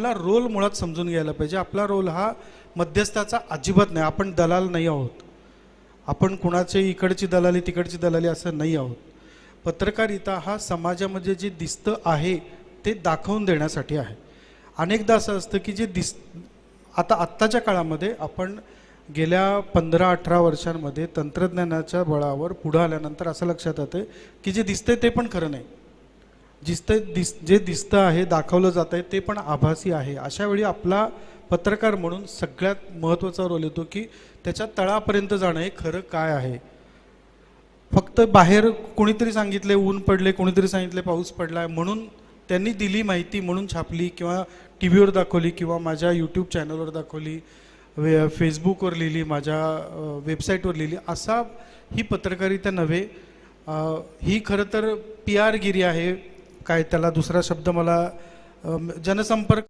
आपला रोल मुळात समजून घ्यायला पाहिजे. आपला रोल हा मध्यस्थाचा अजिबात नाही. आपण दलाल नाही आहोत. आपण कुणाचे इकडची दलाली तिकडची दलाली असं नाही आहोत. पत्रकारिता हा समाजामध्ये जे दिसतं आहे ते दाखवून देण्यासाठी आहे. अनेकदा असं असतं की जे दिस आता आत्ताच्या काळामध्ये आपण गेल्या पंधरा अठरा वर्षांमध्ये तंत्रज्ञानाच्या बळावर पुढं आल्यानंतर असं लक्षात येतं की जे दिसतंय ते पण खरं नाही. दिसतंय दिस जे दिसतं आहे दाखवलं जात आहे ते पण आभासी आहे. अशा वेळी आपला पत्रकार म्हणून सगळ्यात महत्त्वाचा रोल येतो की त्याच्या तळापर्यंत जाणं हे खरं काय आहे. फक्त बाहेर कोणीतरी सांगितले ऊन पडले कोणीतरी सांगितले पाऊस पडला म्हणून त्यांनी दिली माहिती म्हणून छापली किंवा टी व्हीवर दाखवली किंवा माझ्या यूट्यूब चॅनलवर दाखवली वे फेसबुकवर लिहिली माझ्या वेबसाईटवर लिहिली असा ही पत्रकारिता नव्हे. ही खरं तर पी आर गिरी आहे. काय त्याला दुसरा शब्द मला जनसंपर्क